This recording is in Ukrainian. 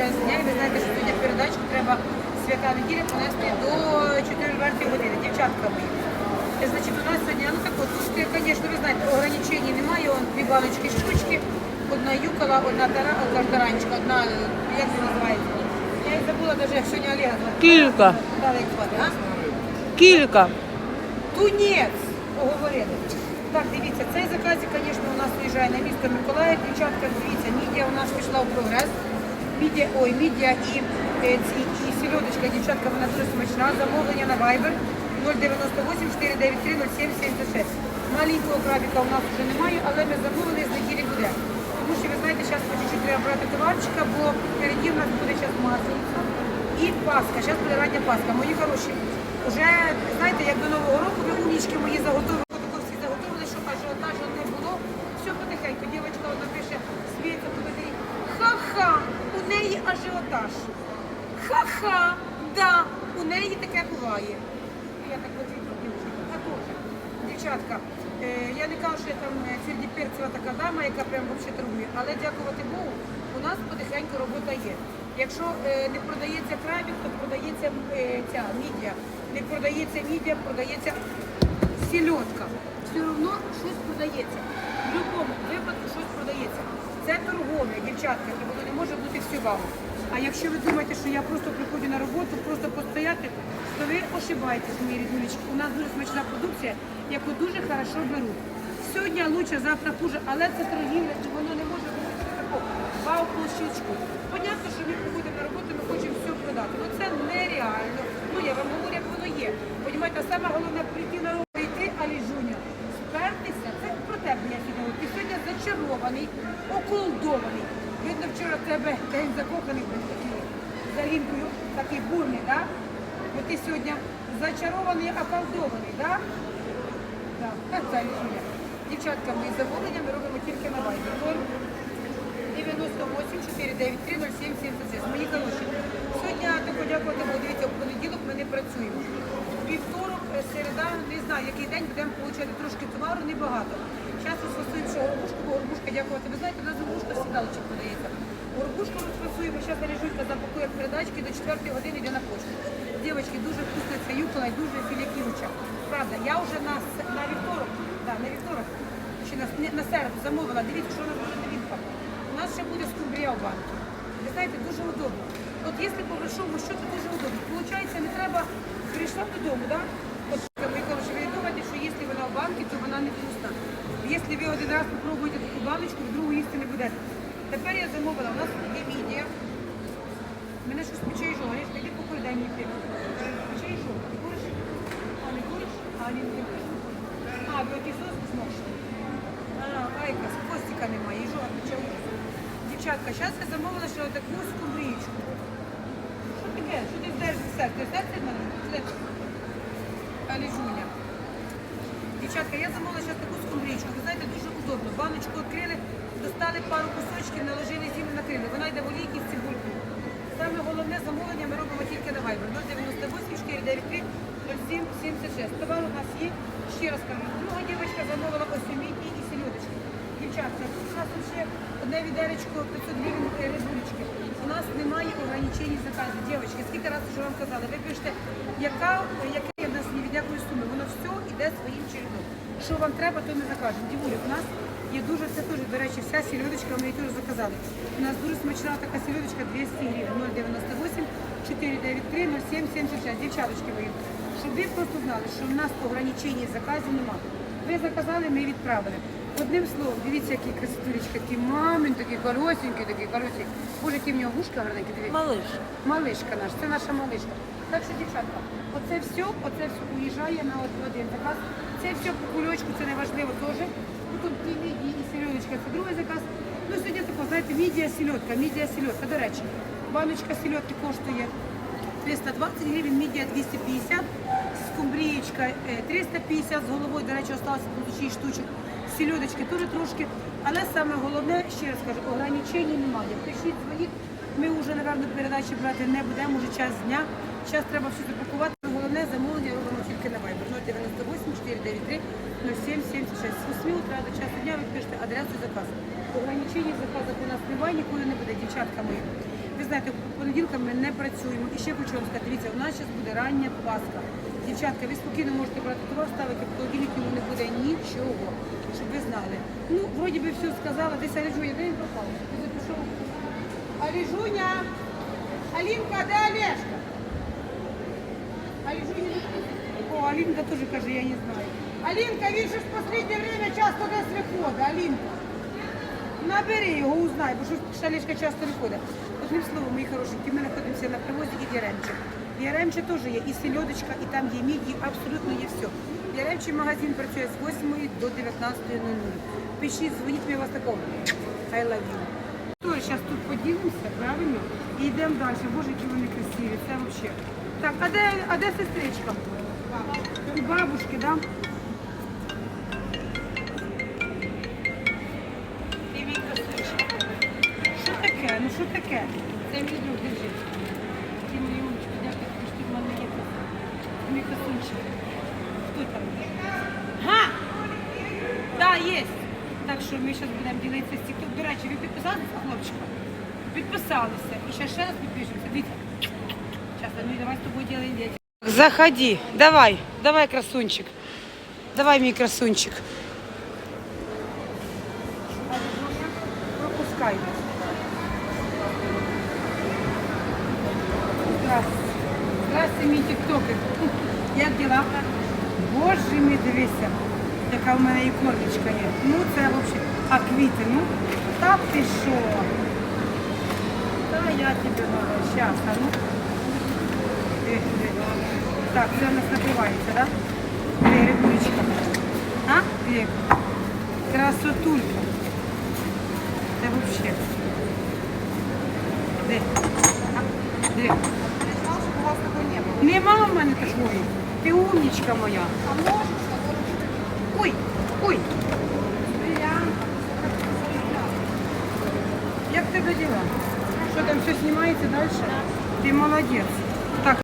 час дня. І ви знаєте, що сьогодні передачку треба свята неділя понести до 4 години. Дівчатка мої. Е, Значить, у нас сьогодні, ну так от, тут, звісно, ви знаєте, ограничень немає, он дві баночки штучки, одна юкола, одна тара, одна таранчика, одна, е, як це називається? Я і забула навіть, як сьогодні Олега звати. Кілька. Дали як звати, а? Кілька. Тунець, поговорили. Так, дивіться, цей заказик, звісно, у нас виїжджає на місто Миколаїв. Дівчатка, дивіться, мідія у нас пішла в прогрес. Мідія, ой, мідія і, е, ці, і сільодочка, дівчатка, вона дуже смачна. Замовлення на Viber 098 493 0776. Маленького крабіка у нас вже немає, але ми замовили з неділі буде. Тому що ви знаєте, зараз по чуть-чуть треба брати товарчика, бо впереді у нас буде зараз маслениця і Пасха. Зараз буде рання Пасха. Мої хороші. Уже, знаєте, як до Нового року ви умнічки мої заготовили, щоб ажіотажу не було. Все потихеньку. Дівчинка одна пише, сміється в коментарі. Ха-ха, у неї ажіотаж. Ха-ха, да, у неї таке буває. Я так от а теж. Дівчатка, е, я не кажу, що я там е, цвірдіперцева така дама, яка прям взагалі торгує, але дякувати Богу, у нас потихеньку робота є. Якщо е, не продається крабік, то продається е, ця мідія. Не продається мідія, продається сільотка. Все одно щось продається. В будь-якому випадку щось продається. Це торговля, дівчатка, і не може бути всю вам. А якщо ви думаєте, що я просто приходжу на роботу, просто постояти, то ви ошибаєтесь, мої рідулечки. У нас дуже смачна продукція, яку дуже хорошо беруть. Сьогодні лучше, завтра хуже, але це торгівля, воно не може бути такого. Вау, по щелчку. Понятно, що ми приходимо на роботу, ми хочемо все продати. Ну це нереально. Ну я вам говорю, як воно є. Понімаєте, саме головне прийти на роботу, прийти, алі жуня. Спертися, це про тебе я сьогодні говорю. Ти сьогодні зачарований, околдований. Видно, вчора в тебе день такий за лінкою, такий бурний, так? Бо ти сьогодні зачарований, околдований, так? Так, це Ліжуня. Дівчатка, ми замовлення ми робимо тільки на Viber. 98 493 07 76. Мої хороші. Сьогодні тако дякувати Богу, дивіться, в понеділок ми не працюємо. Вівторок, е, середа, не знаю, який день будемо отримати трошки товару, небагато. Зараз розфасуємо ще горбушку, бо горбушка, дякувати. Ви знаєте, у нас горбушка всі далечі продається. Горбушку розфасуємо, зараз Ріжулька запакує передачки до 4 години йде на почту. Дівчатки, дуже вкусно це юкола і дуже філіківча. Правда, я вже на, на вівторок, да, на вівторок, чи на, на середу замовила, дивіться, що у нас буде на відпад. У нас ще буде скумбрія в банку. Ви знаєте, дуже удобно. От якщо по большому счету дуже удобно. Получається, не треба прийшла додому, да? От ви кажете, ви думаєте, що якщо вона в банці, то вона не вкусна. Якщо ви один раз попробуєте таку баночку, в другу їсти не будете. Тепер я замовила, у нас є мідія. Мене щось пече і жога. Я йди покой, дай мені. Пече жога. Куриш? А, не куриш? А, він не куриш. А, оті соски. А, айка, хвостика немає, жога пече. Дівчатка, зараз я замовила ще таку скумбрічку. Що таке? Що ти вдаєш в серце? Ти серце в мене? Серце. Алі Жуня. Дівчатка, я замовила зараз таку скумбрічку. Ви знаєте, удобно. Баночку відкрили, достали пару кусочків, наложили зім'ю накрили. Вона йде в олійки з цибулькою. Саме головне замовлення ми робимо тільки на Viber. 098 493 07 76. Товар у нас є. Ще раз кажу, друга дівчинка замовила ось у мідні і селедочки. Дівчатка, тут у нас ще одне відеречко 500 гривень е, рибулечки. У нас немає ограничень заказів. Дівчатки, скільки разів вже вам казали, ви пишете, яка, яке в нас ні від якої суми. Воно все йде своїм чередом. Що вам треба, то ми закажемо. Дівулі, у нас є дуже, це теж, до речі, вся сільодочка, ми її теж заказали. У нас дуже смачна така сільодочка 200 гривень, 098 493 07 76. Дівчаточки мої, щоб ви просто знали, що в нас ограничень заказів немає. Ви заказали, ми відправили. Одним словом, дивіться, які красотулечки, такі мамин, такі коротенькі, такі коротенькі. Боже, які в нього вушка гарненькі, дивіться. Малиш. Малишка наш, це наша малишка. Так що, дівчатка, оце все, оце все уїжджає на один заказ. Це все по кульочку, це не важливо теж. Ну, тут і мідії, і сільодочка, це другий заказ. Ну, сьогодні тако, знаєте, мідія сільодка, мідія сільодка. До речі, баночка сільодки коштує 320 гривень, мідія 250, скумбрієчка е, 350 з головою, до речі, осталося тут 6 штучок. Сільодочки теж трошки. Але саме головне, ще раз кажу, ограничень немає. Пишіть, дзвоніть. Ми вже, напевно, передачі брати не будемо, вже час дня. Зараз треба все запакувати. Головне замовлення робимо тільки на Viber 098 493 07 76. З 8 утра до часу дня ви пишете адресу заказу. Ограничень заказу у нас немає, ніколи не буде, дівчатка мої. ви знаєте, понеділками ми не працюємо. І ще хочу вам сказати, дивіться, у нас зараз буде рання Пасха. Дівчатка, ви спокійно можете брати товар, ставити в холодильник, йому не буде нічого, щоб ви знали. Ну, вроді би все сказала, десь Аліжуня, де він пропав? Аліжуня! Алінка, де Олешка? Аліжуня О, Алінка теж каже, я не знаю. Алінка, він же в останнє время часто десь виходить, Алінка. Набери його, узнай, бо що шалішка часто виходить. Одним словом, мої хорошенькі, ми знаходимося на привозі і Яремче. В Яремче теж є і сельодочка, і там є мідії, абсолютно є все. В Яремче магазин працює з 8 до 19.00. Пишіть, дзвоніть, ми вас такого. I love you. Тоже зараз тут поділимося, правильно? І йдемо далі. Боже, які вони красиві, це взагалі. Так, а де, а де сестричка? У бабушки, да? Мій красунчик. Що таке? Ну що таке? Це мій друг, держи. красунчик. Хто там? Га! Да, є. Так що ми зараз будемо ділитися з TikTok. До речі, ви підписалися, хлопчика? Підписалися. І ще ще раз підпишемося. Дивіться. Сейчас, ну и давай с тобой делаем дети. Заходи, давай, давай, красунчик. Давай, мій красунчик. Пропускай. Здравствуйте. Здравствуйте, мій тіктокер. Як діла? Боже мій, дивися, яка в мене і кормочка є. Ну це взагалі. А квіти, ну, так ти що? Та я тебе говорю, щас, а ну. Диви, диви. Так, це у нас накривається? Да? Рибулечка. А? Диви. Красотулька. Це взагалі. Диви. А? Диви. Нема в мене такої. Ти умнічка моя. Ой, ой. Як тебе діла? Що там все знімається далі? Ти молодець. Так,